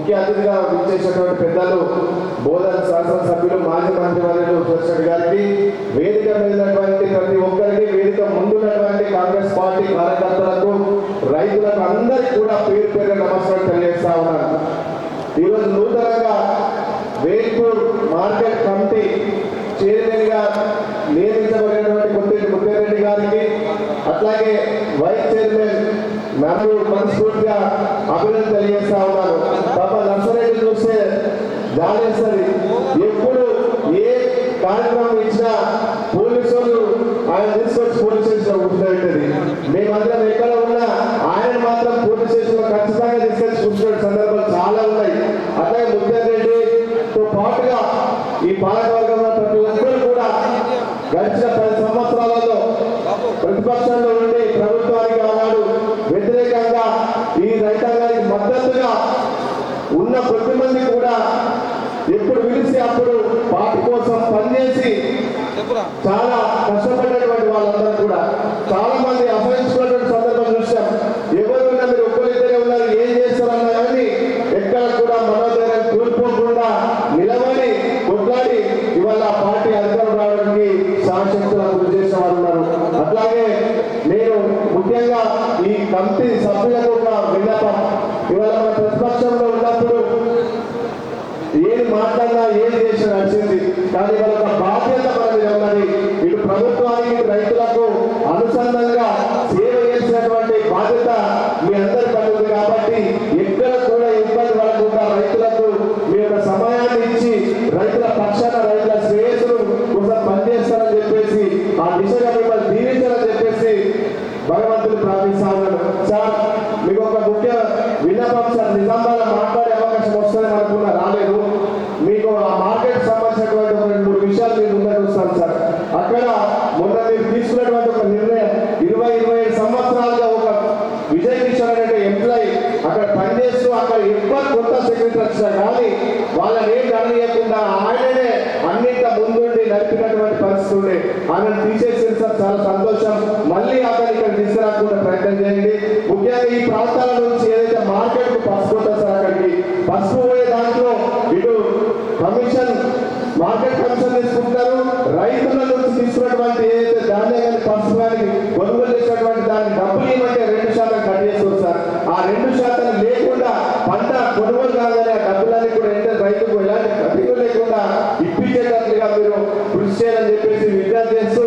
ముఖ్య అతిథిగా విచ్చేసినటువంటి పెద్దలు బోధన శాసనసభ్యులు మాజీ మంత్రి వర్యులు సురేష్ గారికి వేదిక మీదటువంటి ప్రతి ఒక్కరికి వేదిక ముందున్నటువంటి కాంగ్రెస్ పార్టీ కార్యకర్తలకు రైతులకు అందరికీ కూడా పేరు పేరు నమస్కారం తెలియజేస్తా ఉన్నాను. ఈరోజు నూతనంగా వేల్పూర్ మార్కెట్ కమిటీ చైర్మన్గా నియమించబడినటువంటి ముత్తి ముత్తిరెడ్డి గారికి అట్లాగే వైస్ చైర్మన్ నాకు మనస్ఫూర్తిగా అభినందన తెలియజేస్తా ఉన్నాను. జాలేస్తుంది ఎప్పుడు ఏ కార్యక్రమం ఇచ్చినా పోలీసు వాళ్ళు ఆయన తీసుకొచ్చి పోలీస్ స్టేషన్ కూర్చుంటుంది మేమందరం ఎక్కడ ఉన్నా ఆయన మాత్రం పోలీస్ స్టేషన్లో ఖచ్చితంగా తీసుకొచ్చి కూర్చునే సందర్భాలు చాలా ఉన్నాయి. అట్లాగే ముత్యారెడ్డితో పాటుగా ఈ పాలకవర్గంలో ప్రతి ఒక్కరు కూడా గడిచిన పది సంవత్సరాలలో ప్రతిపక్షంలో ఉండి ప్రభుత్వానికి ఆనాడు వ్యతిరేకంగా ఈ రైతాంగానికి మద్దతుగా ఉన్న కొద్ది మంది కూడా ఎప్పుడు పిలిచి అప్పుడు పార్టీ కోసం పనిచేసి చాలా కష్టపడినటువంటి వాళ్ళందరూ కూడా. చాలా మంది అసహించుకున్నటువంటి సందర్భం చూసాం ఎవరు మీరు ఒక్కరిద్దరే ఉన్నారు ఏం చేస్తారన్నా కానీ ఎక్కడ కూడా మనోధైర్యం కోల్పోకుండా నిలబడి కొట్లాడి ఇవాళ పార్టీ అధికారం రావడానికి సాశక్తులకు కృషి చేసిన వారు ఉన్నారు. అట్లాగే నేను ముఖ్యంగా ఈ కమిటీ సభ్యులకు ఒక విన్నపం. ఇవాళ మన ప్రతిపక్షంలో ఉన్నప్పుడు ఏది మాట్లాడినా ఏది చేసినా దాని కానీ బాధ్యత మన మీద ఉన్నది. ఇటు ప్రభుత్వానికి రైతులకు అనుసంధానంగా సేవ చేసినటువంటి బాధ్యత మీ అందరి పడుతుంది కాబట్టి ఎక్కడ కూడా ఇబ్బంది పడకుండా రైతులకు మీ యొక్క సమయాన్ని ఇచ్చి రైతుల పక్షాన రైతుల శ్రేయస్సును కోసం పనిచేస్తారని చెప్పేసి ఆ దిశగా మిమ్మల్ని దీవించాలని చెప్పేసి భగవంతుని ప్రార్థిస్తా ఉన్నాను సార్ మీకు ఒక ముఖ్య విన్నపం సార్ నిజామాబాద్ మాట్లాడే అవకాశం వస్తుందని అనుకున్నా రాలేదు మీకు ఆ మార్కెట్ సంబంధించినటువంటి ఒక రెండు మూడు విషయాలు మీరు ముందర వస్తాను సార్ అక్కడ మొన్న మీరు తీసుకున్నటువంటి ఒక నిర్ణయం ఇరవై ఇరవై ఐదు సంవత్సరాలుగా ఒక విజయ్ కిషన్ అనే ఎంప్లాయీ అక్కడ పనిచేస్తూ అక్కడ ఎక్కువ కొత్త సెక్రటరీ వచ్చినా కానీ వాళ్ళని ఏం అననీయకుండా ఆయననే అన్నింట ముందుండి నడిపినటువంటి పరిస్థితి ఉండే. ఆయన తీసేసిన సార్ చాలా సంతోషం. మళ్ళీ అతను ఇక్కడ తీసుకురాకుండా ప్రయత్నం చేయండి. ముఖ్యంగా ఈ ప్రాంతాల నుంచి ఏదైతే మార్కెట్కు పసుపు సార్ అక్కడికి పసుపు పోయే దాంట్లో ఇటు కమిషన్ మార్కెట్ కమిషన్ తీసుకుంటారు. రైతుల నుంచి తీసుకున్నటువంటి ఏదైతే ధాన్యాన్ని పరస్పరానికి కొనుగోలు చేసినటువంటి దాన్ని డబ్బులు ఏమంటే రెండు శాతం కట్ చేసుకోవచ్చు సార్. ఆ రెండు శాతం లేకుండా పంట కొనుగోలు కాదని ఆ డబ్బులన్నీ కూడా ఎంత రైతుకు ఎలాంటి దిగులు లేకుండా ఇప్పించేటట్లుగా మీరు కృషి చేయాలని చెప్పేసి విజ్ఞప్తి చేస్తూ